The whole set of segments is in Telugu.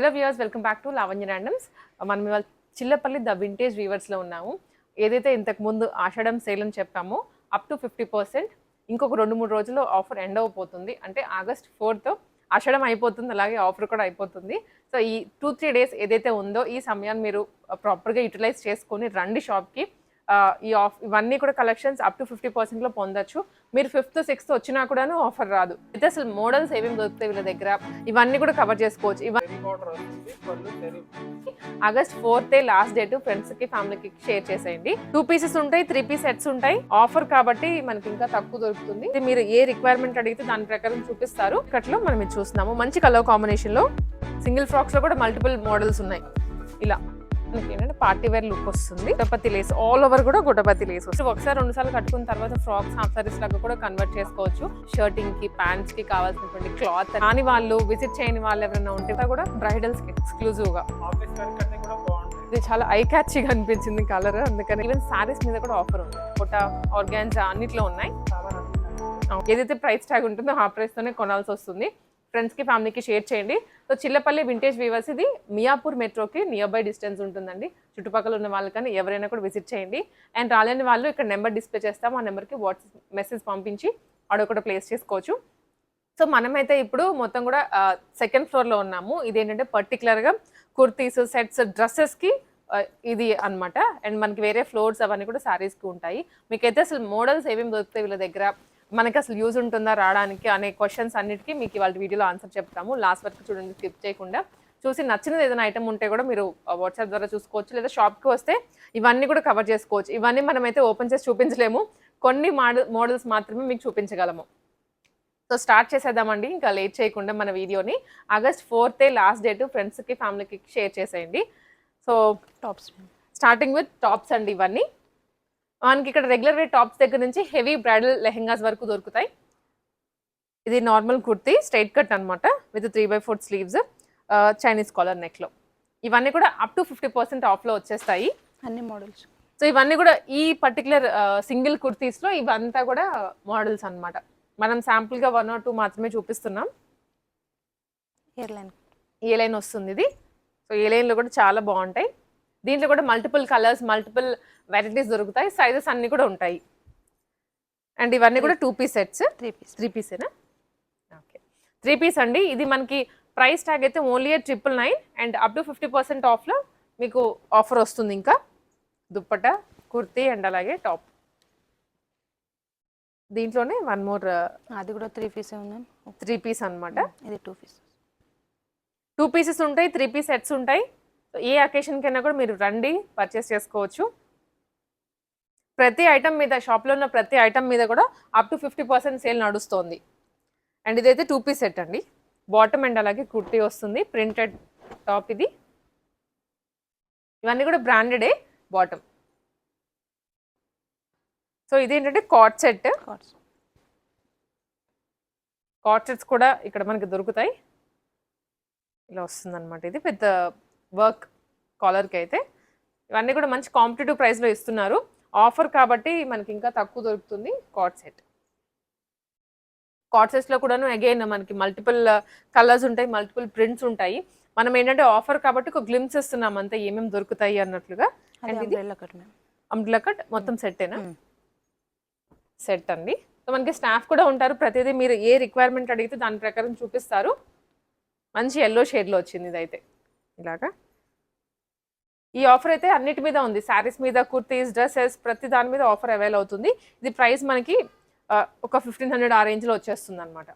Hello viewers welcome back to Lavanya randoms మనం ఇవాళ చిల్లపల్లి ద వింటేజ్ వీవర్స్లో ఉన్నాము. ఏదైతే ఇంతకు ముందు ఆషాఢం సేల్ అని చెప్పామో అప్ టు ఫిఫ్టీ పర్సెంట్ ఇంకొక రెండు మూడు రోజుల్లో ఆఫర్ ఎండ్ అయిపోతుంది అంటే ఆగస్ట్ ఫోర్త్ ఆషాఢం అయిపోతుంది అలాగే ఆఫర్ కూడా అయిపోతుంది. సో ఈ టూ త్రీ డేస్ ఏదైతే ఉందో ఈ సమయాన్ని మీరు uh, ప్రాపర్గా యూటిలైజ్ చేసుకొని రండి షాప్కి ఈ ఆఫ్ ఇవన్నీ కూడా కలెక్షన్స్ అప్ టు ఫిఫ్టీ పర్సెంట్లో పొందొచ్చు. మీరు ఫిఫ్త్ సిక్స్త్ వచ్చినా కూడాను ఆఫర్ రాదు. అయితే అసలు మోడల్స్ ఏమేమి దొరుకుతాయి వీళ్ళ దగ్గర ఇవన్నీ కూడా కవర్ చేసుకోవచ్చు. ఇవన్నీ ఆగస్ట్ ఫోర్త్ లాస్ట్ డేట్ ఫ్రెండ్స్కి ఫ్యామిలీకి షేర్ చేసేయండి. టూ పీసెస్ ఉంటాయి త్రీ పీస్ సెట్స్ ఉంటాయి. ఆఫర్ కాబట్టి మనకి ఇంకా తక్కువ దొరుకుతుంది. మీరు ఏ రిక్వైర్మెంట్ అడిగితే దాని ప్రకారం చూపిస్తారు. ఇక్కట్లో మనం చూస్తున్నాము. మంచి కలర్ కాంబినేషన్లో సింగిల్ ఫ్రాక్స్లో కూడా మల్టిపుల్ మోడల్స్ ఉన్నాయి. ఇలా. ఏంటంటే పార్టీ వేర్ లుక్ వస్తుంది. గుట్టపతి లేస్ ఆల్ ఓవర్ కూడా గుట్టపతి లేస్ వస్తుంది. ఒకసారి రెండు సార్లు కట్టుకున్న తర్వాత ఫ్రాక్స్ హాఫ్ సారీస్ లాగా కూడా కన్వర్ట్ చేసుకోవచ్చు. షర్టింగ్కి ప్యాంట్స్కి కావాల్సినటువంటి క్లాత్ కాని వాళ్ళు విజిట్ చేయని వాళ్ళు ఎవరైనా ఉంటే కూడా బ్రైడల్స్కి ఎక్స్క్లూజివ్గా. ఇది చాలా ఐ క్యాచీగా అనిపించింది కలర్ అందుకని ఈవెన్ సారీస్ మీద కూడా ఆఫర్ ఉంది. కొట్ట ఆర్గాన్జా అన్నిట్లో ఉన్నాయి. ఏదైతే ప్రైస్ ట్యాగ్ ఉంటుందో ఆ ప్రైస్ తోనే కొనాల్సి వస్తుంది. ఫ్రెండ్స్కి ఫ్యామిలీకి షేర్ చేయండి. సో చిల్లపల్లి వింటేజ్ వీవర్స్ ఇది మియాపూర్ మెట్రోకి నియర్ బై డిస్టెన్స్ ఉంటుందండి. చుట్టుపక్కల ఉన్న వాళ్ళకని ఎవరైనా కూడా విజిట్ చేయండి. అండ్ రాలేని వాళ్ళు ఇక్కడ నెంబర్ డిస్ప్లే చేస్తాం. ఆ నెంబర్కి వాట్సాప్ మెసేజ్ పంపించి ఆర్డర్ కూడా ప్లేస్ చేసుకోవచ్చు. సో మనమైతే ఇప్పుడు మొత్తం కూడా సెకండ్ ఫ్లోర్లో ఉన్నాము. ఇదేంటంటే పర్టికులర్గా కుర్తీస్ సెట్స్ డ్రెస్సెస్కి ఇది అన్నమాట. అండ్ మనకి వేరే ఫ్లోర్స్ అవన్నీ కూడా శారీస్కి ఉంటాయి. మీకైతే అసలు మోడల్స్ ఏమేమి దొరుకుతాయి వీళ్ళ దగ్గర? మనకి అసలు యూజ్ ఉంటుందా రావడానికి అనే క్వశ్చన్స్ అన్నిటికీ మీకు ఇవాళ వీడియోలో ఆన్సర్ చెప్తాము. లాస్ట్ వరకు చూడండి స్కిప్ చేయకుండా. చూసి నచ్చినది ఏదైనా ఐటమ్ ఉంటే కూడా మీరు వాట్సాప్ ద్వారా చూసుకోవచ్చు లేదా షాప్కి వస్తే ఇవన్నీ కూడా కవర్ చేసుకోవచ్చు. ఇవన్నీ మనమైతే ఓపెన్ చేసి చూపించలేము. కొన్ని మోడల్ మోడల్స్ మాత్రమే మీకు చూపించగలము. సో స్టార్ట్ చేసేద్దామండి. ఇంకా లేట్ చేయకుండా మన వీడియోని. ఆగస్ట్ ఫోర్తే లాస్ట్ డేట్ ఫ్రెండ్స్కి ఫ్యామిలీకి షేర్ చేసేయండి. So tops starting with tops అండి ఇవన్నీ. మనకి ఇక్కడ రెగ్యులర్ వేర్ టాప్స్ దగ్గర నుంచి హెవీ బ్రైడల్ లెహెంగాస్ వరకు దొరుకుతాయి. ఇది నార్మల్ కుర్తీ స్ట్రైట్ కట్ అన్నమాట with three by four sleeves Chinese collar నెక్లో ఇవన్నీ కూడా అప్ టు ఫిఫ్టీ పర్సెంట్ ఆఫ్లో వచ్చేస్తాయి. అన్ని మోడల్స్. సో ఇవన్నీ కూడా ఈ పర్టికులర్ సింగిల్ కుర్తీస్లో ఇవంతా కూడా మోడల్స్ అన్నమాట. మనం శాంపుల్గా వన్ ఆర్ టూ మాత్రమే చూపిస్తున్నాం. హెయిర్ లైన్ ఏ లైన్ వస్తుంది ఇది. సో ఏ లైన్లో కూడా చాలా బాగుంటాయి. దీంట్లో కూడా మల్టిపుల్ కలర్స్ మల్టిపుల్ వెరైటీస్ దొరుకుతాయి. సైజెస్ అన్నీ కూడా ఉంటాయి. అండ్ ఇవన్నీ కూడా two piece sets three piece three పీసేనా okay three piece అండి. ఇది మనకి ప్రైస్ ట్యాగ్ అయితే only triple nine and up to fifty percent ఆఫ్లో మీకు ఆఫర్ వస్తుంది ఇంకా. దుప్పట కుర్తీ అండ్ అలాగే టాప్ దీంట్లోనే వన్ మోర్ అది కూడా త్రీ పీసే ఉందాం త్రీ పీస్ అన్నమాట. ఇది టూ పీస్ టూ పీసెస్ ఉంటాయి త్రీ పీస్ సెట్స్ ఉంటాయి. సో ఏ అకేషన్ కైనా కూడా మీరు రండి పర్చేస్ చేసుకోవచ్చు. ప్రతి ఐటమ్ మీద షాప్లో ఉన్న ప్రతి ఐటమ్ మీద కూడా up to fifty percent sale నడుస్తోంది. అండ్ ఇదైతే టూ పీస్ సెట్ అండి. బాటమ్ అండ్ అలాగే కుర్తీ వస్తుంది ప్రింటెడ్ టాప్ ఇది. ఇవన్నీ కూడా బ్రాండెడే బాటమ్ సో ఇదేంటంటే కాట్ సెట్ కాట్ సెట్స్ కూడా ఇక్కడ మనకి దొరుకుతాయి. ఇలా వస్తుంది అనమాట ఇది పెద్ద వర్క్ కాలర్కి అయితే ఇవన్నీ కూడా మంచి కాంపిటేటివ్ ప్రైస్లో ఇస్తున్నారు. ఆఫర్ కాబట్టి మనకి ఇంకా తక్కువ దొరుకుతుంది కాట్ సెట్. కాట్ సెట్స్లో కూడాను అగైన్ మనకి మల్టిపుల్ కలర్స్ ఉంటాయి మల్టిపుల్ ప్రింట్స్ ఉంటాయి. మనం ఏంటంటే ఆఫర్ కాబట్టి ఒక గ్లిమ్స్ ఇస్తున్నాం అంతే ఏమేమి దొరుకుతాయి అన్నట్లుగా. అంబ్రెల్లా కట్ మొత్తం సెట్టేనా. సెట్ అండి. సో మనకి స్టాఫ్ కూడా ఉంటారు. ప్రతిదీ మీరు ఏ రిక్వైర్మెంట్ అడిగితే దాని ప్రకారం చూపిస్తారు. మంచి ఎల్లో షేడ్లో వచ్చింది ఇదైతే. ఇలాగా. ఈ ఆఫర్ అయితే అన్నిటి మీద ఉంది. శారీస్ మీద కుర్తీస్ డ్రెస్సెస్ ప్రతి దాని మీద ఆఫర్ అవైల్ అవుతుంది. ఇది ప్రైస్ మనకి ఒక ఫిఫ్టీన్ హండ్రెడ్ ఆ రేంజ్లో వచ్చేస్తుంది అనమాట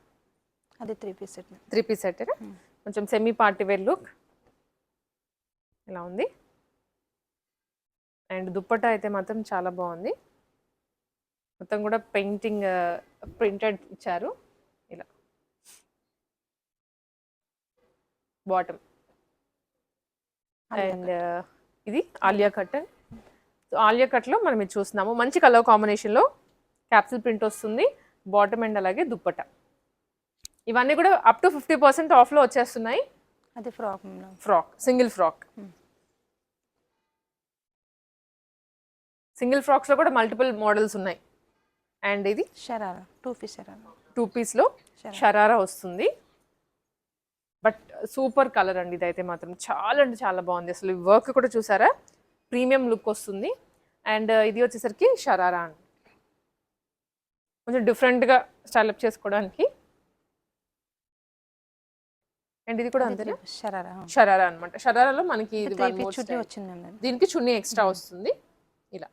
అది three piece set. Three piece set కొంచెం సెమీ పార్టీ వేర్ లుక్ ఇలా ఉంది. అండ్ దుప్పట్టా అయితే మాత్రం చాలా బాగుంది. మొత్తం కూడా పెయింటింగ్ ప్రింటెడ్ ఇచ్చారు. ఇలా. బాటమ్. అండ్ ఇది ఆలియా కట్. సో ఆలియా కట్లో మనం ఇది చూస్తున్నాము. మంచి కలర్ కాంబినేషన్లో క్యాప్సిల్ ప్రింట్ వస్తుంది. బాటమ్ అండ్ అలాగే దుప్పట. ఇవన్నీ కూడా అప్ టు ఫిఫ్టీ పర్సెంట్ ఆఫ్లో వచ్చేస్తున్నాయి. అది frock frock single frock single ఫ్రాక్స్లో కూడా మల్టిపుల్ మోడల్స్ ఉన్నాయి. అండ్ ఇది sharara two piece sharara two పీస్లో sharara వస్తుంది. బట్ సూపర్ కలర్ అండి ఇదైతే మాత్రం. చాలా అంటే చాలా బాగుంది. అసలు వర్క్ కూడా చూసారా? ప్రీమియం లుక్ వస్తుంది. అండ్ ఇది వచ్చేసరికి షరారా అండి. కొంచెం డిఫరెంట్గా స్టైలప్ చేసుకోవడానికి. అండ్ ఇది కూడా అంతేనా? షరారా షరారా అనమాట షరారాలో మనకి దీనికి చున్నీ ఎక్స్ట్రా వస్తుంది. ఇలా.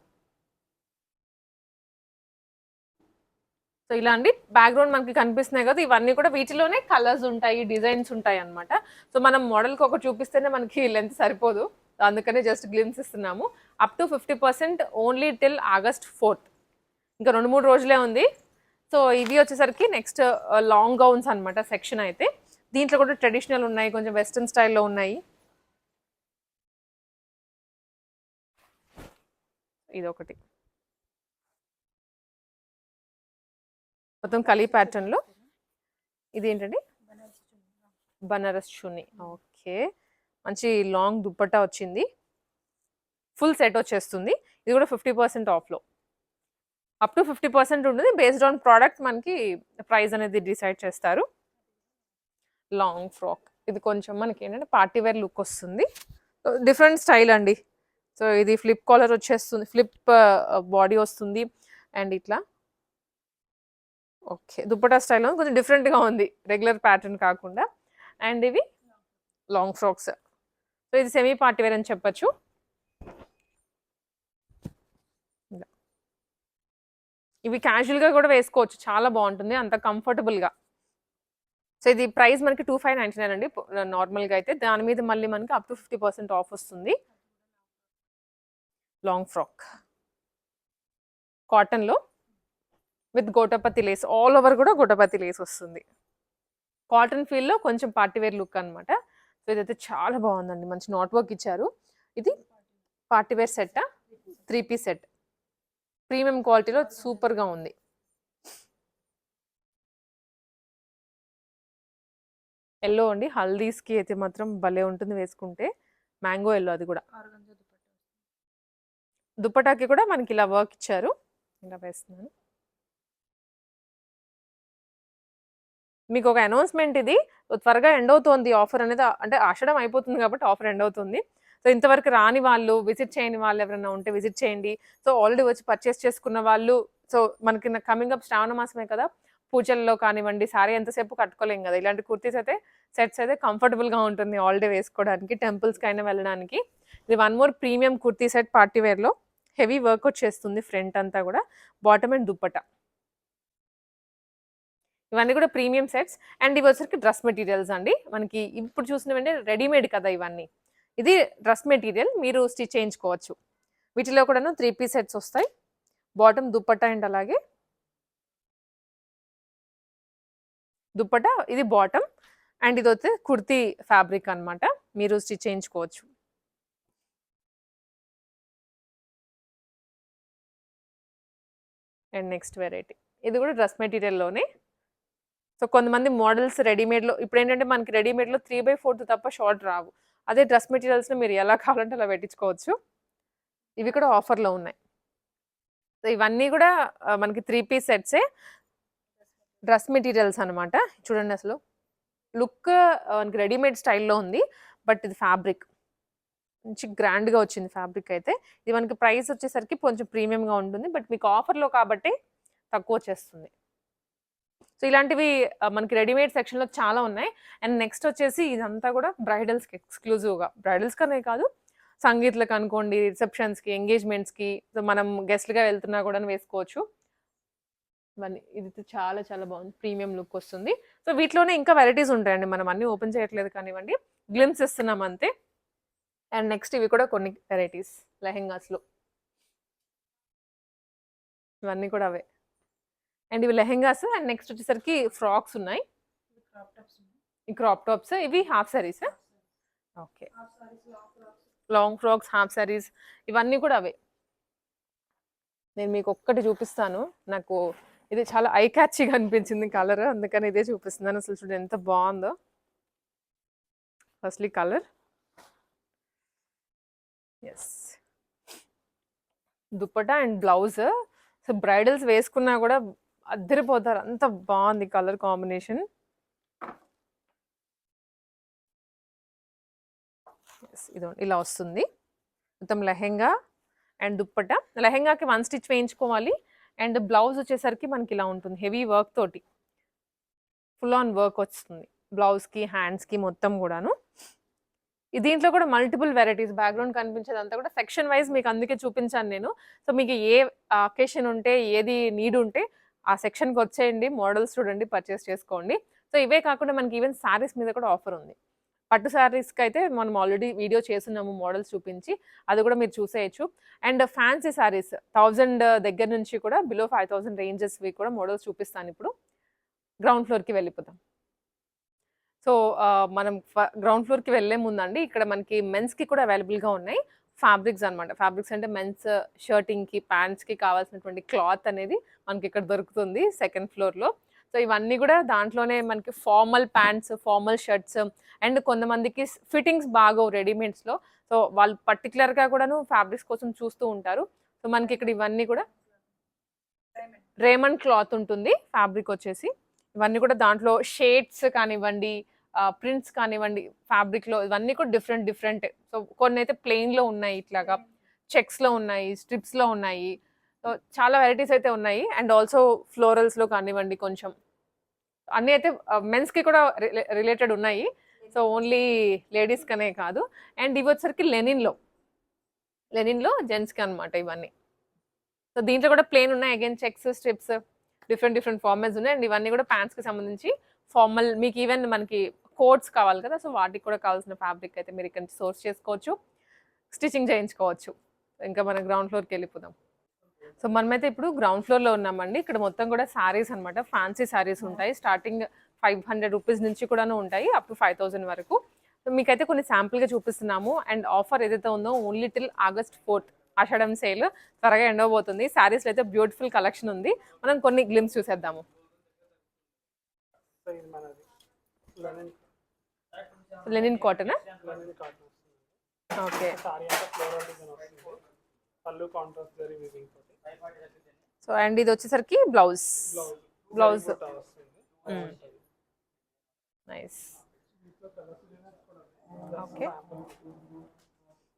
సో ఇలా అండి బ్యాక్గ్రౌండ్ మనకి కనిపిస్తున్నాయి కదా ఇవన్నీ కూడా వీటిలోనే కలర్స్ ఉంటాయి డిజైన్స్ ఉంటాయి అన్నమాట. సో మనం మోడల్కి ఒకటి చూపిస్తేనే మనకి లెంత్ సరిపోదు. అందుకనే జస్ట్ గ్లిమ్స్ ఇస్తున్నాము. Up to fifty percent only till August fourth ఇంకా రెండు మూడు రోజులే ఉంది. సో ఇవి వచ్చేసరికి నెక్స్ట్ లాంగ్ గౌన్స్ అనమాట సెక్షన్ అయితే. దీంట్లో కూడా ట్రెడిషనల్ ఉన్నాయి కొంచెం వెస్ట్రన్ స్టైల్లో ఉన్నాయి. ఇది మొత్తం కలీ ప్యాటర్న్లో ఇది ఏంటండి బనారస్ చున్నీ. ఓకే. మంచి లాంగ్ దుప్పట్టా వచ్చింది. ఫుల్ సెట్ వచ్చేస్తుంది. ఇది కూడా ఫిఫ్టీ పర్సెంట్ ఆఫ్లో అప్ టు ఫిఫ్టీ పర్సెంట్ ఉంటుంది. బేస్డ్ ఆన్ ప్రోడక్ట్ మనకి ప్రైస్ అనేది డిసైడ్ చేస్తారు. లాంగ్ ఫ్రాక్ ఇది కొంచెం మనకి ఏంటంటే పార్టీ వేర్ లుక్ వస్తుంది. డిఫరెంట్ స్టైల్ అండి. సో ఇది ఫ్లిప్ కాలర్ వచ్చేస్తుంది. ఫ్లిప్ బాడీ uh, వస్తుంది. అండ్ ఇట్లా ఓకే. దుప్పటా స్టైల్ కొంచెం డిఫరెంట్గా ఉంది. రెగ్యులర్ ప్యాటర్న్ కాకుండా. అండ్ ఇవి లాంగ్ ఫ్రాక్స్. సో ఇది సెమీ పార్టీ వేర్ అని చెప్పచ్చు. ఇవి క్యాజువల్గా కూడా వేసుకోవచ్చు. చాలా బాగుంటుంది. అంత కంఫర్టబుల్గా. సో ఇది ప్రైస్ మనకి టూ ఫైవ్ నైంటీ నైన్ అండి. నార్మల్గా అయితే. దాని మీద మళ్ళీ మనకి up to fifty percent off వస్తుంది. Long frock. కాటన్లో with gotapatti lace all over కూడా గోటపతి లేస్ వస్తుంది. కాటన్ ఫీల్లో కొంచెం పార్టీవేర్ లుక్ అనమాట సో ఇదైతే చాలా బాగుందండి. మంచి నాట్ వర్క్ ఇచ్చారు. ఇది party wear set three piece set. Premium క్వాలిటీలో సూపర్గా ఉంది. ఎల్లో అండి. హల్దీస్కి అయితే మాత్రం భలే ఉంటుంది వేసుకుంటే. మ్యాంగో ఎల్లో అది కూడా. దుప్పటాకి కూడా మనకి ఇలా వర్క్ ఇచ్చారు. ఇలా వేస్తున్నాను. మీకు ఒక అనౌన్స్మెంట్ ఇది. త్వరగా ఎండ్ అవుతుంది ఆఫర్ అనేది అంటే ఆషడం అయిపోతుంది కాబట్టి ఆఫర్ ఎండ్ అవుతుంది. సో ఇంతవరకు రాని వాళ్ళు విజిట్ చేయని వాళ్ళు ఎవరైనా ఉంటే విజిట్ చేయండి. సో ఆల్రెడీ వచ్చి పర్చేస్ చేసుకున్న వాళ్ళు సో మనకి కమింగ్ అప్ శ్రావణ మాసమే కదా. పూజల్లో కానివ్వండి సారీ ఎంతసేపు కట్టుకోలేం కదా. ఇలాంటి కుర్తీస్ అయితే సెట్స్ అయితే కంఫర్టబుల్గా ఉంటుంది ఆల్ డే వేసుకోవడానికి టెంపుల్స్కి అయినా వెళ్ళడానికి. ఇది one more premium kurti set party వేర్లో heavy work వచ్చేస్తుంది ఫ్రంట్ అంతా కూడా. బాటమ్ అండ్ దుప్పట ఇవన్నీ కూడా ప్రీమియం సెట్స్ అండ్ ఇవి వచ్చరికి డ్రెస్ మెటీరియల్స్ అండి. మనకి ఇప్పుడు చూసినవంటే రెడీమేడ్ కదా ఇవన్నీ. ఇది డ్రెస్ మెటీరియల్ మీరు స్టిచ్ చేయించుకోవచ్చు. వీటిలో కూడా త్రీ పీస్ సెట్స్ వస్తాయి. బాటమ్ దుప్పట అండ్ అలాగే దుప్పట ఇది బాటమ్ అండ్ ఇది వచ్చి కుర్తీ ఫ్యాబ్రిక్ అన్నమాట. మీరు స్టిచ్ చేయించుకోవచ్చు. అండ్ నెక్స్ట్ వెరైటీ ఇది కూడా డ్రెస్ మెటీరియల్లోనే సో కొంతమంది మోడల్స్ రెడీమేడ్లో ఇప్పుడు ఏంటంటే మనకి రెడీమేడ్లో త్రీ బై ఫోర్త్ తప్ప షార్ట్ రావు. అదే డ్రెస్ మెటీరియల్స్లో మీరు ఎలా కావాలంటే అలా పెట్టించుకోవచ్చు. ఇవి కూడా ఆఫర్లో ఉన్నాయి. సో ఇవన్నీ కూడా మనకి త్రీ పీస్ సెట్సే డ్రెస్ మెటీరియల్స్ అనమాట చూడండి అసలు. లుక్ మనకి రెడీమేడ్ స్టైల్లో ఉంది. బట్ ఇది ఫ్యాబ్రిక్. మంచి గ్రాండ్గా వచ్చింది ఫ్యాబ్రిక్ అయితే. ఇది మనకి ప్రైస్ వచ్చేసరికి కొంచెం ప్రీమియంగా ఉంటుంది. బట్ మీకు ఆఫర్లో కాబట్టి తక్కువ వచ్చేస్తుంది. సో ఇలాంటివి మనకి రెడీమేడ్ సెక్షన్లో చాలా ఉన్నాయి. అండ్ నెక్స్ట్ వచ్చేసి ఇదంతా కూడా బ్రైడల్స్కి ఎక్స్క్లూజివ్గా. బ్రైడల్స్కనే కాదు సంగీత్లకు అనుకోండి రిసెప్షన్స్కి ఎంగేజ్మెంట్స్కి సో మనం గెస్ట్లుగా వెళ్తున్నా కూడా వేసుకోవచ్చు. ఇవన్నీ ఇది చాలా చాలా బాగుంది. ప్రీమియం లుక్ వస్తుంది. సో వీటిలోనే ఇంకా వెరైటీస్ ఉంటాయండి. మనం అన్నీ ఓపెన్ చేయట్లేదు కానివ్వండి గ్లిమ్స్ ఇస్తున్నాం అంతే. అండ్ నెక్స్ట్ ఇవి కూడా కొన్ని వెరైటీస్ లెహెంగాస్లో. ఇవన్నీ కూడా అవే. అండ్ ఇవి లెహెంగాస్ అండ్ నెక్స్ట్ వచ్చేసరికి ఫ్రాక్స్ ఉన్నాయి. ఈ క్రాప్ టాప్స్ ఇవి half saris okay long frocks half saris ఇవన్నీ కూడా అవే. నేను మీకు ఒక్కటి చూపిస్తాను. నాకు ఇది చాలా ఐ క్యాచ్గా అనిపించింది కలర్ అందుకని ఇదే చూపిస్తున్నాను. అసలు చూడండి ఎంత బాగుందో. Firstly colours dupatta and blouse so bridals వేసుకున్నా కూడా అద్దరిపోతారు. అంత బాగుంది కలర్ కాంబినేషన్. Yes, ఇదిగోండి ఇలా వస్తుంది. మొత్తం లెహెంగా అండ్ దుప్పట. లెహెంగాకి వన్ స్టిచ్ వేయించుకోవాలి. అండ్ బ్లౌజ్ వచ్చేసరికి మనకి ఇలా ఉంటుంది. హెవీ వర్క్ తోటి. ఫుల్ ఆన్ వర్క్ వస్తుంది. బ్లౌజ్కి హ్యాండ్స్కి మొత్తం కూడాను. దీంట్లో కూడా మల్టిపుల్ వెరైటీస్. బ్యాక్గ్రౌండ్ కనిపించేదంతా కూడా. సెక్షన్ వైజ్ మీకు అందుకే చూపించాను నేను. సో మీకు ఏ అకేషన్ ఉంటే ఏది నీడ్ ఉంటే ఆ సెక్షన్కి వచ్చేయండి మోడల్స్ చూడండి పర్చేస్ చేసుకోండి. సో ఇవే కాకుండా మనకి ఈవెన్ శారీస్ మీద కూడా ఆఫర్ ఉంది. పట్టు శారీస్కి అయితే మనం ఆల్రెడీ వీడియో చేస్తున్నాము మోడల్స్ చూపించి అది కూడా మీరు చూసేయచ్చు. అండ్ ఫ్యాన్సీ శారీస్ థౌజండ్ దగ్గర నుంచి కూడా బిలో ఫైవ్ థౌజండ్ రేంజెస్వి కూడా మోడల్స్ చూపిస్తాను ఇప్పుడు. గ్రౌండ్ ఫ్లోర్కి వెళ్ళిపోతాం సో మనం గ్రౌండ్ ఫ్లోర్కి వెళ్ళే ముందండి ఇక్కడ మనకి మెన్స్కి కూడా అవైలబుల్గా ఉన్నాయి. ఫ్యాబ్రిక్స్ అన్నమాట. ఫ్యాబ్రిక్స్ అంటే మెన్స్ షర్టింగ్కి ప్యాంట్స్కి కావాల్సినటువంటి క్లాత్ అనేది మనకి ఇక్కడ దొరుకుతుంది సెకండ్ ఫ్లోర్లో. సో ఇవన్నీ కూడా దాంట్లోనే మనకి formal pants formal shirts and కొంతమందికి ఫిట్టింగ్స్ బాగోవు రెడీమేడ్స్లో. సో వాళ్ళు పర్టికులర్గా కూడాను ఫ్యాబ్రిక్స్ కోసం చూస్తూ ఉంటారు. సో మనకి ఇక్కడ ఇవన్నీ కూడా రేమండ్ క్లాత్ ఉంటుంది ఫ్యాబ్రిక్ వచ్చేసి. ఇవన్నీ కూడా దాంట్లో షేడ్స్ కానివ్వండి ప్రింట్స్ కానివ్వండి ఫ్యాబ్రిక్లో ఇవన్నీ కూడా డిఫరెంట్ డిఫరెంట్ సో కొన్ని అయితే ప్లెయిన్లో ఉన్నాయి ఇట్లాగా. చెక్స్లో ఉన్నాయి స్ట్రిప్స్లో ఉన్నాయి. సో చాలా వెరైటీస్ అయితే ఉన్నాయి. అండ్ ఆల్సో ఫ్లోరల్స్లో కానివ్వండి కొంచెం. అన్నీ అయితే మెన్స్కి కూడా రిలేటెడ్ ఉన్నాయి. సో ఓన్లీ లేడీస్కనే కాదు. అండ్ ఇవి వచ్చరికి లెనిన్లో లెనిన్లో జెంట్స్కి అనమాట ఇవన్నీ. సో దీంట్లో కూడా ప్లేన్ ఉన్నాయి. Again checks stripes different different formals ఉన్నాయి. అండ్ ఇవన్నీ కూడా ప్యాంట్స్కి సంబంధించి ఫార్మల్ మీకు ఈవెన్ మనకి కోట్స్ కావాలి కదా సో వాటికి కూడా కావాల్సిన ఫ్యాబ్రిక్ అయితే మీరు ఇక్కడ సోర్స్ చేసుకోవచ్చు స్టిచ్చింగ్ చేయించుకోవచ్చు. ఇంకా మనం గ్రౌండ్ ఫ్లోర్కి వెళ్ళిపోదాం. సో మనమైతే ఇప్పుడు గ్రౌండ్ ఫ్లోర్లో ఉన్నామండి. ఇక్కడ మొత్తం కూడా శారీస్ అనమాట ఫ్యాన్సీ శారీస్ ఉంటాయి. స్టార్టింగ్ ఫైవ్ హండ్రెడ్ రూపీస్ నుంచి కూడాను ఉంటాయి అప్ టు ఫైవ్ థౌసండ్ వరకు. సో మీకైతే కొన్ని శాంపుల్గా చూపిస్తున్నాము. అండ్ ఆఫర్ ఏదైతే ఉందో only till August fourth Ashadham sale త్వరగా ఎండవబోతుంది శారీస్లో అయితే బ్యూటిఫుల్ కలెక్షన్ ఉంది. మనం కొన్ని గ్లిమ్స్ చూసేద్దాము. Linen cotton okay so and ఇది వచ్చేసరికి బ్లౌజ్ బ్లౌజ్. నైస్ ఓకే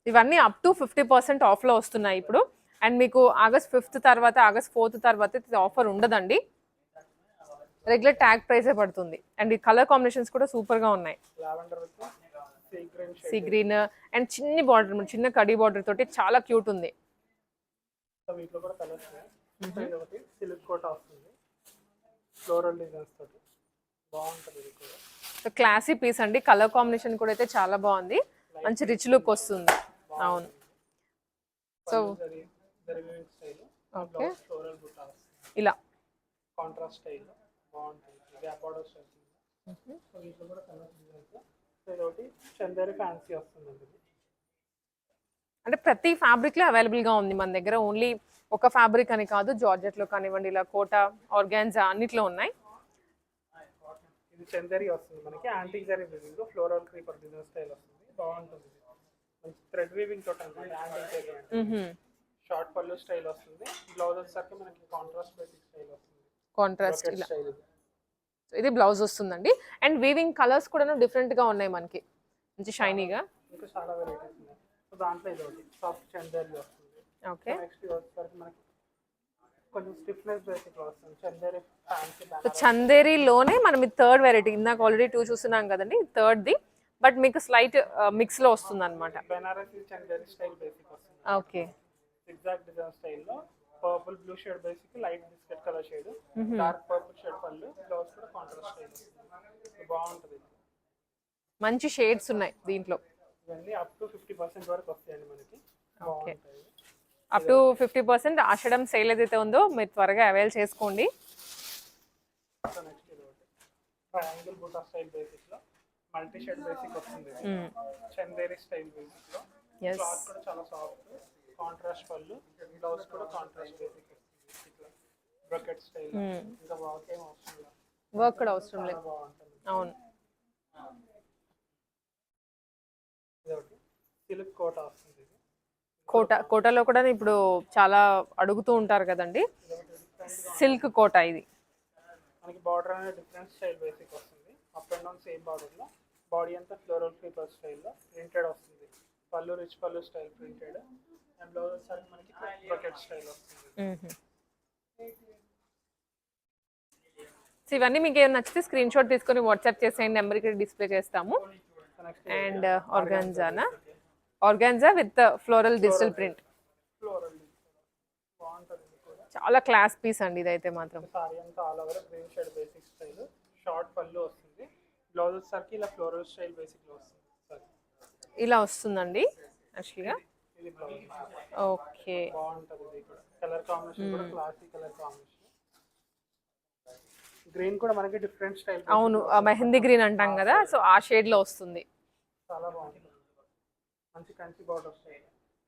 ఇవన్నీ అప్ టు ఫిఫ్టీ పర్సెంట్ ఆఫ్లో వస్తున్నాయి ఇప్పుడు. అండ్ మీకు ఆగస్ట్ ఫిఫ్త్ తర్వాత ఆగస్ట్ ఫోర్త్ తర్వాత ఆఫర్ ఉండదండి. రెగ్యులర్ ట్యాగ్ ప్రైసే పడుతుంది. అండ్ ఈ కలర్ కాంబినేషన్స్ కూడా సూపర్గా ఉన్నాయి. సీ గ్రీన్ అండ్ చిన్ని బార్డర్ చిన్న కడీ బార్డర్ తోటి చాలా క్యూట్ ఉంది. క్లాసీ పీస్ అండి. కలర్ కాంబినేషన్ కూడా అయితే చాలా బాగుంది. మంచి రిచ్ లుక్ వస్తుంది. అవును. సో ఓకే ఇలా. కాంట్రాస్ట్ స్టైల్ బాగుంటుంది సో వీటిలో కూడా కలర్స్ డిజైన్స్ సో ఇది ఒకటి చందేరి ఫ్యాన్సీ వస్తుందండి ఇది. అంటే ప్రతి ఫ్యాబ్రిక్లో అవైలబుల్గా ఉంది మన దగ్గర. ఓన్లీ ఒక ఫ్యాబ్రిక్ అని కాదు జార్జెట్లో కానివ్వండి ఇలా కోట ఆర్గాన్జా అన్నిట్లో ఉన్నాయి. ఇది చందేరి వస్తుంది మనకి. Antique zari weaving floral creeper design style వస్తుంది. బాగుంటుంది మంచి థ్రెడ్ వీవింగ్ తోటి అనమాట యాంటిక్ జరీ అంటే షార్ట్ పళ్ళు స్టైల్ వస్తుంది. బ్లౌజ్ వచ్చేసరికి మనకి కాంట్రాస్ట్ బేసిక్ స్టైల్ వస్తుంది. కాంట్రాస్ట్ ఇలా. ఇది. బ్లౌజ్ వస్తుందండి. అండ్ వీవింగ్ కలర్స్ కూడా డిఫరెంట్గా ఉన్నాయి మనకి. మంచి షైనీగా ఓకే చందేరిలోనే మనం థర్డ్ వెరైటీ ఇందాక ఆల్రెడీ టూ చూస్తున్నాం కదండి థర్డ్ది బట్ మీకు స్లైట్ మిక్స్లో వస్తుంది. అనమాట okay purple blue shade basic light biscuit colour shade dark purple shade పళ్ళు బ్లౌజ్ కూడా కాంట్రాస్ట్ వస్తుంది బాగుంటుంది. మంచి షేడ్స్ ఉన్నాయి దీంట్లో. ఇవన్నీ అప్ టు ఫిఫ్టీ పర్సెంట్ వరకు వస్తాయండి మనకి. బాగుంటాయి. Up to fifty percent Ashadam sale ఏదైతే ఉందో మీరు త్వరగా అవైల్ చేసుకోండి. ట్రయాంగిల్ బూటా స్టైల్ బేసిక్లో మల్టీ షేడ్ బేసిక్ వస్తుంది. చందేరి స్టైల్ బేసిక్లో. ఎస్ క్లాత్ కూడా చాలా సాఫ్ట్ కాంట్రాస్ట్ పళ్ళు బ్లౌజ్ కూడా కాంట్రాస్ట్ బ్రకెట్ స్టైల్ ఇంకా వర్క్ ఏం అవసరం లేదు. వర్క్ కూడా అవసరం లేదు. అవును. సిల్క్ కోట వస్తుంది కోట కోటలో కూడా ఇప్పుడు చాలా అడుగుతూ ఉంటారు కదండి. సిల్క్ కోట ఇది. మనకి బార్డర్ అనేది డిఫరెంట్ స్టైల్ బేసిక్ వస్తుంది. అప్ అండ్ డౌన్ సేమ్ బార్డర్లో. బాడీ అంతా ఫ్లోరల్ క్రీపర్ స్టైల్లో ప్రింటెడ్ వస్తుంది. పళ్ళు రిచ్ పళ్ళు స్టైల్ ప్రింటెడ్. అండ్ బ్లౌజ్ వచ్చేసరికి మనకి బ్రకెట్ స్టైల్ వస్తుంది. సో ఇవన్నీ మీకు ఏమైనా నచ్చితే స్క్రీన్ షాట్ తీసుకొని వాట్సాప్ చేసేయండి నెంబర్కి డిస్ప్లే చేస్తాము. And ఆర్గాన్జానా? Organza with floral digital print చాలా క్లాస్ పీస్ అండి ఇదైతే మాత్రం. సారీ అంతా all over green shade basic style short పళ్ళు వస్తుంది. బ్లౌజ్ వచ్చేసరికి ఇలా ఫ్లోరల్ స్టైల్ బేసిక్లో వస్తుంది. ఇలా వస్తుందండి యాక్చువల్గా ఓకే కలర్ కాంబినేషన్ కూడా క్లాసిక్ కలర్ కాంబినేషన్ గ్రీన్ కూడా మనకి డిఫరెంట్ స్టైల్ అవును మెహందీ గ్రీన్ అంటాం కదా సో ఆ షేడ్లో వస్తుంది. చాలా బాగుంటుంది. మంచి కంచి బార్డర్ వస్తాయి.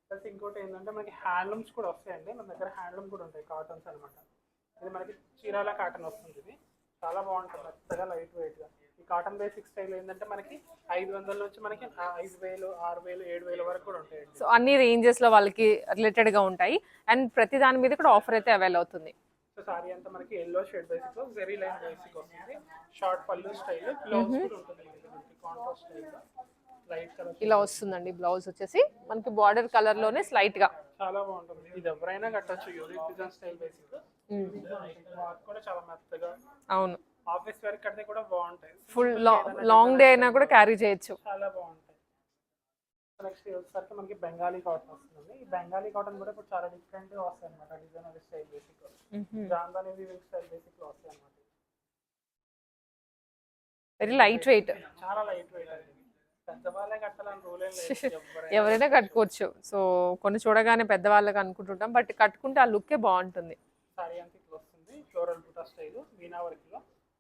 ప్లస్ ఇంకోటి ఏంటంటే మనకి హ్యాండ్లూమ్స్ కూడా వస్తాయండి. మన దగ్గర హ్యాండ్లూమ్ కూడా ఉంటాయి కాటన్స్ అన్నమాట. ఇది మనకి చీరాల కాటన్ వస్తుంది ఇది. చాలా బాగుంటుంది మెత్తగా లైట్ వెయిట్గా ఈ కాటన్ బేసిక్ స్టైల్ ఏంటంటే మనకి ఐదు వందల నుంచి మనకి ఐదు వేలు ఆరు వేలు ఏడు వేల వరకు కూడా ఉంటాయండి. సో అన్ని రేంజెస్లో వాళ్ళకి రిలేటెడ్గా ఉంటాయి. అండ్ ప్రతి దాని మీద కూడా ఆఫర్ అయితే అవైల్ అవుతుంది. సో సారీ అంతా మనకి ఎల్లో షేడ్ బేసిక్లో జెరీ లైన్ బేసిక్ వస్తుంది. షార్ట్ పళ్ళు స్టైల్ బ్లౌజ్ కూడా ఉంటుంది కాంట్రాస్ట్ లైట్ కలర్ ఇలా వస్తుందండి బ్లౌజ్ వచ్చేసి. మనకి బార్డర్ కలర్లోనే స్లైట్గా చాలా బాగుంటుంది. ఇది ఎవరైనా కట్టొచ్చు యూనిక్ డిజైన్ స్టైల్ బేసిక్ కూడా చాలా మెత్తగా. అవును. ఆఫీస్ వేర్ కడితే కూడా బాగుంటాయి. ఫుల్ లాంగ్ డే అయినా కూడా క్యారీ చేయొచ్చు. చాలా బాగుంటాయి. నెక్స్ట్ వచ్చేసరికి మనకి బెంగాలీ కాటన్ వస్తుంది. ఈ బెంగాలీ కాటన్ కూడా ఇప్పుడు చాలా డిఫరెంట్గా వస్తాయి అనమాట డిజైన్ అది style basic Jamdani weaving style బేసిక్లో వస్తాయి అనమాట వెరీ లైట్ వెయిట్ చాలా లైట్ వెయిట్ అండి ఎవరైనా కట్టుకోవచ్చు. సో కొన్ని చూడగానే పెద్దవాళ్ళకి అనుకుంటుంటాం. బట్ కట్టుకుంటే ఆ లుక్కే బాగుంటుంది. సారీ అంతా ఇట్లా వస్తుంది. ఫ్లోరల్ బుటా స్టైల్ మీనా వర్క్లో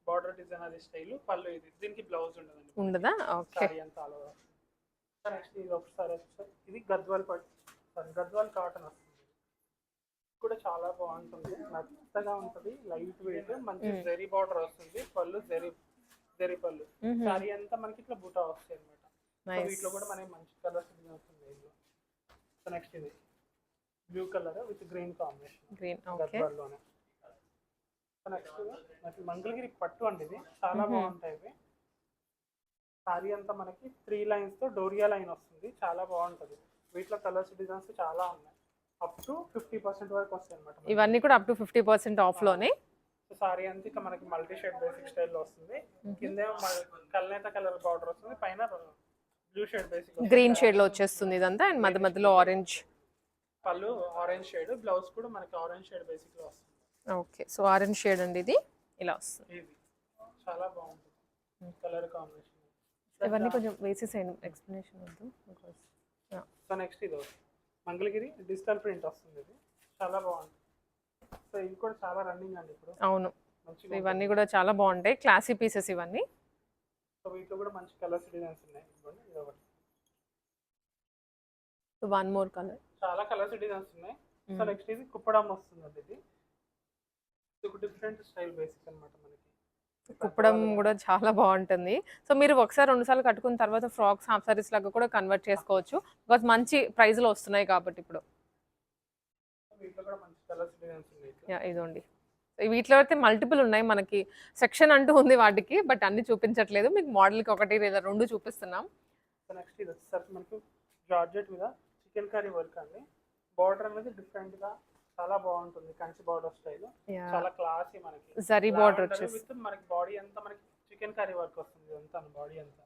బార్డర్ డిజైన్ అది స్టైల్ పళ్ళు ఇది. దీనికి బ్లౌజ్ ఉండదండి. ఉండదా? ఓకే. సారీ అంతా ఆల్ ఓవర్ నెక్స్ట్ ఇది ఒకసారి ఇది గద్వాల్ పట్టు సారీ గద్వాల్ కాటన్ వస్తుంది. ఇది కూడా చాలా బాగుంటుంది. మెత్తగా ఉంటుంది లైట్ వెయిట్ మంచి జెరీ బార్డర్ వస్తుంది. పళ్ళు జెరీ జెరీ పళ్ళు. సారీ అంతా మనకి ఇట్లా బుటా వస్తాయి అనమాట. వీటిలో కూడా మనకి మంచి కలర్స్ వస్తుంది నెక్స్ట్ ఇది. Blue colour with green combination green గద్వాల్లోనే. Next మనకి మంగళగిరి పట్టు అండి ఇది. చాలా బాగుంటాయి ఇవి. సారీ అంతా మనకి త్రీ లైన్స్తో డోరియా లైన్ వస్తుంది. చాలా బాగుంటది. వీటిలో కలర్స్ డిజైన్స్ చాలా ఉన్నాయి. అప్ టు ఫిఫ్టీ పర్సెంట్ వరకు వస్తాయి అనమాట ఇవన్నీ కూడా అప్ టు ఫిఫ్టీ పర్సెంట్ ఆఫ్లోనే సారీ అంతా ఇక మనకి మల్టీ షేడ్ బేసిక్ స్టైల్లో వస్తుంది. కింద కల్నేత కలర్ బార్డర్ వస్తుంది. పైన బ్లూ షేడ్ బేసిక్ గ్రీన్ షేడ్లో వచ్చేస్తుంది ఇదంతా. అండ్ మధ్య మధ్యలో ఆరెంజ్. పళ్ళు ఆరెంజ్ షేడ్. బ్లౌజ్ కూడా మనకి ఆరెంజ్ షేడ్ బేసిక్లో వస్తుంది. ఓకే. సో ఆరెంజ్ షేడ్ అండి ఇది. ఇలా వస్తుంది. ఇది చాలా బాగుంటుంది కలర్ కాంబినేషన్. ఇవన్నీ కొంచెం వేసేసేయండి. ఎక్స్ప్లెనేషన్ వద్దు. సో నెక్స్ట్ ఇది. మంగళగిరి డిజిటల్ ప్రింట్ వస్తుంది ఇది. చాలా బాగుంటుంది సో ఇవి కూడా చాలా రన్నింగ్ అండి ఇప్పుడు. అవును. ఇవన్నీ కూడా చాలా బాగుంటాయి. క్లాసీ పీసెస్ ఇవన్నీ. సో వీటిలో కూడా మంచి కలర్స్ డిజైన్స్ ఉన్నాయి. ఇది ఒకటి. సో వన్ మోర్ కలర్ చాలా కలర్స్ డిజైన్స్ ఉన్నాయి. సో నెక్స్ట్ ఇది కుప్పడం వస్తుంది అండి ఇది ఇది. ఒక డిఫరెంట్ స్టైల్ బేసిక్ అన్నమాట మనకి. కుప్పడం కూడా చాలా బాగుంటుంది. సో మీరు ఒకసారి రెండు సార్లు కట్టుకున్న తర్వాత ఫ్రాక్స్ హాఫ్ సారీస్ లాగా కూడా కన్వర్ట్ చేసుకోవచ్చు. బికాస్ మంచి price లో వస్తున్నాయి కాబట్టి ఇప్పుడు. ఇదండి వీటిలో అయితే మల్టిపుల్ ఉన్నాయి మనకి. సెక్షన్ అంటూ ఉంది వాటికి బట్ అన్ని చూపించట్లేదు. మీకు మోడల్కి ఒకటి లేదా రెండు చూపిస్తున్నాం. నెక్స్ట్ ఇది వచ్చేసరికి మనకి జార్జెట్ మీద చికెన్ కర్రీ వర్క్ అండి. బార్డర్ అనేది డిఫరెంట్గా చాలా బాగుంటుంది కంచి బార్డర్ స్టైల్. చాలా క్లాసీ మనకి. జరీ బార్డర్ వచ్చేసి మనకి బాడీ అంతా మనకి చికెన్ కర్రీ వర్క్ వస్తుంది అంతా బాడీ అంతా.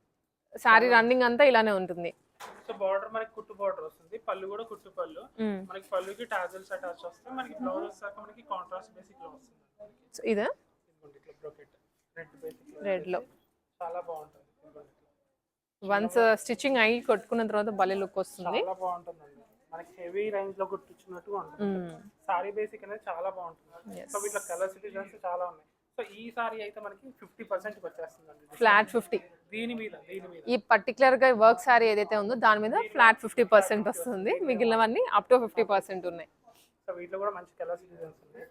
శారీ రన్నింగ్ అంతా ఇలానే ఉంటుంది. సో బార్డర్ మనకి కుట్టు బార్డర్ వస్తుంది. పళ్ళు కూడా కుట్టు పళ్ళు. మ్మ్. మనకి పళ్ళుకి టాజల్స్ అటాచ్ వస్తాయి. మనకి బ్లౌజ్ వచ్చాక మనకి కాంట్రాస్ట్ బేసిక్లో వస్తుంది. సో ఇదే? రెడ్ బేసిక్ రెడ్లో చాలా బాగుంటుంది. వన్స్ స్టిచ్చింగ్ అయ్యి కొట్టుకున్న తర్వాత భలే లుక్ వస్తుంది. చాలా బాగుంటుందండి. మనకి హెవీ రేంజ్లో కుట్టించినట్టుగా ఉంటుంది. సారీ బేసిక్ అనేది చాలా బాగుంటుంది. సో వీటిలో కలర్స్ డిజైన్స్ చాలా ఉన్నాయి. సో ఈ సారీ అయితే మనకి ఫిఫ్టీ పర్సెంట్ వచ్చేస్తుందండి ఫ్లాట్ ఫిఫ్టీ దీని మీద దీని మీద. ఈ పర్టికులర్గా వర్క్ సారీ ఏదైతే ఉందో దాని మీద ఫ్లాట్ ఫిఫ్టీ పర్సెంట్ వస్తుంది. మిగిలినవన్నీ అప్ టు ఫిఫ్టీ పర్సెంట్ ఉన్నాయి. సో వీటిలో కూడా మంచి కలర్స్ డిజైన్స్ ఉన్నాయి.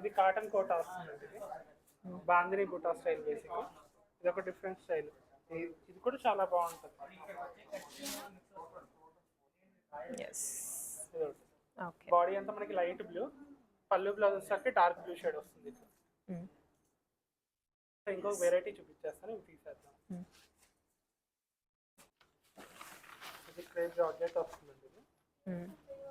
ఇది కాటన్ కోటా వస్తుంది బాందిని బుటా స్టైల్ బేసిక్ ఇది ఒక డిఫరెంట్ స్టైల్ ఇది కూడా చాలా బాగుంటుంది. ఎస్ ఇది ఒకటి ఓకే బాడీ అంతా మనకి లైట్ బ్లూ పళ్ళు బ్లౌజ్ వచ్చేసరికి డార్క్ బ్లూ షేడ్ వస్తుంది. సో ఇంకొక వెరైటీ చూపించేస్తాను ఇవి తీసేద్దాం. క్రేజ్ జార్జెట్ వస్తుందండి ఇది.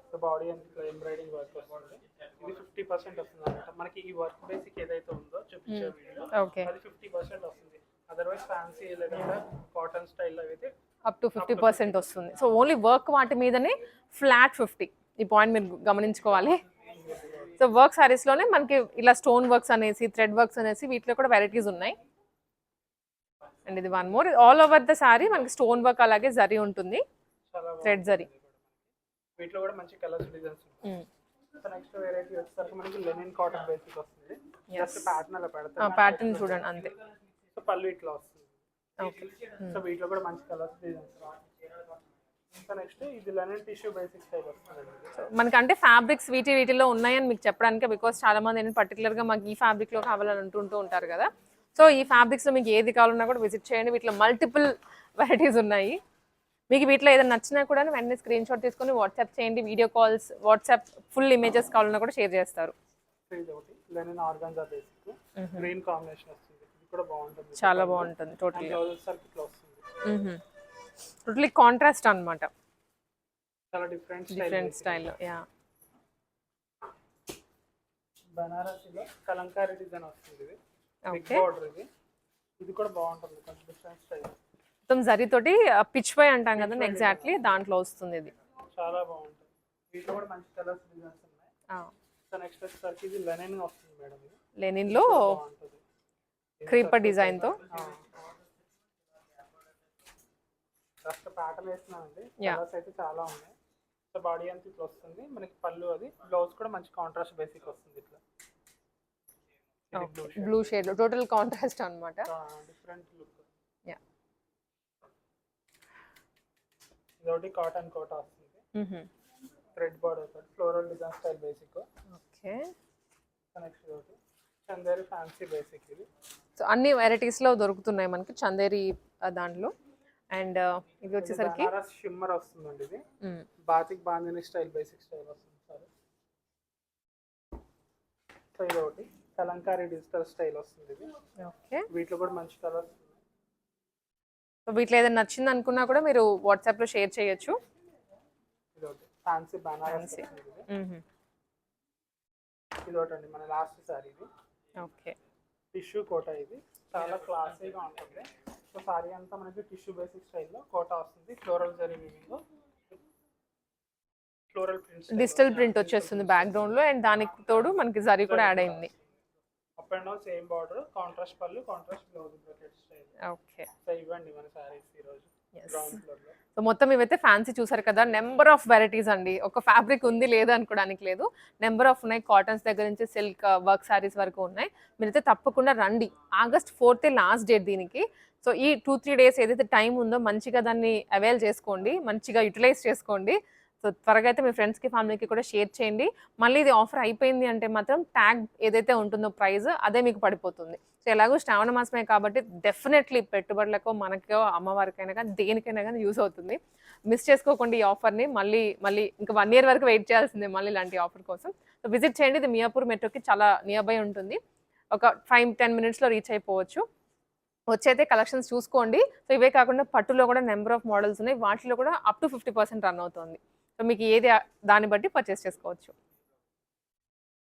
సో బాడీ అంతా ఎంబ్రాయిడింగ్ వర్క్ వస్తుంది. ఇది ఫిఫ్టీ పర్సెంట్ వస్తుంది అనమాట. మనకి ఈ వర్క్ బేసిక్ ఏదైతే ఉందో చూపించే వీడియో ఓకే అది ఫిఫ్టీ పర్సెంట్ వస్తుంది. అదర్వైజ్ ఫ్యాన్సీ లేదంటే కాటన్ స్టైల్లో అయితే అప్ టు ఫిఫ్టీ పర్సెంట్ వస్తుంది. సో ఓన్లీ వర్క్ వాటి మీదనే ఫ్లాట్ ఫిఫ్టీ ఈ పాయింట్ మీరు గమనించుకోవాలి. సో వర్క్ సారీస్లోనే మనకి ఇలా స్టోన్ వర్క్స్ అనేసి థ్రెడ్ వర్క్స్ అనేసి వీటిలో కూడా వెరైటీస్ ఉన్నాయి. అండ్ ఇది one more all over the sari మనకి స్టోన్ వర్క్ అలాగే జరీ ఉంటుంది. థ్రెడ్ జరీ. వీటిలో కూడా మంచి కలర్స్ డిజైన్స్ ఉంటాయి సో నెక్స్ట్ వెరైటీ వచ్చేసరికి మనకి లెనిన్ కాటన్ బేసిక్ వస్తుంది. జస్ట్ ప్యాటర్న్ అలా పెడతాం ప్యాటర్న్ చూడండి అంతే. సో పళ్ళు ఇట్లా వస్తుంది. సో వీటిలో కూడా మంచి కలర్స్ డిజైన్స్ సో నెక్స్ట్ ఇది లెనిన్ టిష్యూ బేసిక్ స్టైల్ వస్తుంది. మనకి అంటే ఫ్యాబ్రిక్స్ వీటి వీటిలో ఉన్నాయని మీకు చెప్పడానికి బికాస్ చాలా మంది ఏంటంటే పర్టికులర్గా మాకు ఈ ఫ్యాబ్రిక్లో కావాలని అంటుంటూ ఉంటారు కదా. సో ఈ ఫ్యాబ్రిక్స్లో మీకు ఏది కావాలన్నా కూడా విజిట్ చేయండి. వీటిలో మల్టిపుల్ వెరైటీస్ ఉన్నాయి. మీకు వీటిలో ఏదైనా నచ్చినా కూడా వెంటనే స్క్రీన్ షాట్ తీసుకొని వాట్సాప్ చేయండి. Video calls WhatsApp full images కావాలన్నా కూడా షేర్ చేస్తారు. Linen organza basic green combination వస్తుంది. కూడా బాగుంటుంది. చాలా బాగుంటుంది టోటల్ టోటలీ కాంట్రాస్ట్ అన్నమాట. చాలా డిఫరెంట్ స్టైల్ డిఫరెంట్ స్టైల్లో యా బనారసీలో కలంకారీ డిజైన్ వస్తుంది ఇది. బిగ్ ఓకే బార్డర్ ఇది. ఇది కూడా బాగుంటుంది కొంచెం డిఫరెంట్ స్టైల్ మొత్తం జరీతోటి పిచ్ పై అంటాం కదా ఎగ్జాక్ట్లీ దాంట్లో వస్తుంది ఇది. చాలా బాగుంటుంది. వీటిలో కూడా మంచి కలర్స్ డిజైన్స్ ఉన్నాయి. సో నెక్స్ట్ వచ్చేసరికి ఇది లెనిన్ వస్తుంది మేడం ఇది. లెనిన్లో బాగుంటుంది. క్రీపర్ డిజైన్తో ఫస్ట్ ప్యాటర్న్ వేస్తున్నానండి. Yeah. కలర్స్ అయితే చాలా ఉన్నాయి. సో బాడీ అంతా ఇట్లా వస్తుంది. మనకి పళ్ళు అది. బ్లౌజ్ కూడా మంచి కాంట్రాస్ట్ బేసిక్ వస్తుంది ఇట్లా. బ్లూ షేడ్ టోటల్ కాంట్రాస్ట్ అన్నమాట. డిఫరెంట్ లుక్ యా ఇదొకటి కాటన్ కోట వస్తుంది. థ్రెడ్ బార్డర్ తోటి. Floral design style basic okay next ఒకటి చందేరి ఫ్యాన్సీ బేసిక్ ఇది. సో అన్ని varieties లో దొరుకుతున్నాయి మనకి చందేరి దాంట్లో. అండ్ ఇది వచ్చేసరికి షిమ్మర్ వస్తుందండి ఇది. Batik bandhani style basic style వస్తుంది సార్. సో ఇది ఒకటి. కలంకారీ డిజిటల్ స్టైల్ వస్తుంది ఇది. ఓకే. వీటిలో కూడా మంచి కలర్స్ సో వీటిలో ఏదైనా నచ్చింది అనుకున్నా కూడా మీరు వాట్సాప్లో షేర్ చేయొచ్చు. ఫ్యాన్సీ బనారస్ ఇది. ఇది ఒకటి అండి మన లాస్ట్ సారీ ఇది. ఓకే. టిష్యూ కోట ఇది. చాలా క్లాసీగా ఉంటుంది. సో సారీ అంతా మనకి టిష్యూ బేసిక్ స్టైల్లో కోట వస్తుంది. Floral zari weaving floral prints digital print వచ్చేస్తుంది background లో అండ్ దానికి తోడు మనకి జరీ కూడా యాడ్ అయింది. Up and down same border contrast పళ్ళు contrast blouse bracket style okay so ఇవ్వండి మన సారీస్ ఈరోజు. సో మొత్తం ఇవైతే ఫ్యాన్సీ చూసారు కదా నెంబర్ ఆఫ్ వెరైటీస్ అండి. ఒక ఫ్యాబ్రిక్ ఉంది లేదు అనుకోవడానికి లేదు. నెంబర్ ఆఫ్ ఉన్నాయి కాటన్స్ దగ్గర నుంచి సిల్క్ వర్క్ శారీస్ వరకు ఉన్నాయి. మీరైతే తప్పకుండా రండి. ఆగస్ట్ ఫోర్త్ లాస్ట్ డేట్ దీనికి. సో ఈ టూ త్రీ డేస్ ఏదైతే టైం ఉందో మంచిగా దాన్ని అవైల్ చేసుకోండి మంచిగా యూటిలైజ్ చేసుకోండి. సో త్వరగా అయితే మీ ఫ్రెండ్స్కి ఫ్యామిలీకి కూడా షేర్ చేయండి. మళ్ళీ ఇది ఆఫర్ అయిపోయింది అంటే మాత్రం ట్యాగ్ ఏదైతే ఉంటుందో ప్రైస్ అదే మీకు పడిపోతుంది. ఎలాగో శ్రావణ మాసమే కాబట్టి డెఫినెట్లీ పెట్టుబడులకో మనకో అమ్మవారికైనా కానీ దేనికైనా కానీ యూస్ అవుతుంది. మిస్ చేసుకోకుండా ఈ ఆఫర్ని మళ్ళీ మళ్ళీ ఇంకా వన్ ఇయర్ వరకు వెయిట్ చేయాల్సిందే మళ్ళీ ఇలాంటి ఆఫర్ కోసం. సో విజిట్ చేయండి. ఇది మియాపూర్ మెట్రోకి చాలా నియర్ బై ఉంటుంది. ఒక ఫైవ్ టెన్ మినిట్స్లో రీచ్ అయిపోవచ్చు. వచ్చైతే కలెక్షన్స్ చూసుకోండి. సో ఇవే కాకుండా పట్టులో కూడా నెంబర్ ఆఫ్ మోడల్స్ ఉన్నాయి. వాటిలో కూడా up to fifty percent run అవుతుంది. సో మీకు ఏది దాన్ని బట్టి పర్చేస్ చేసుకోవచ్చు.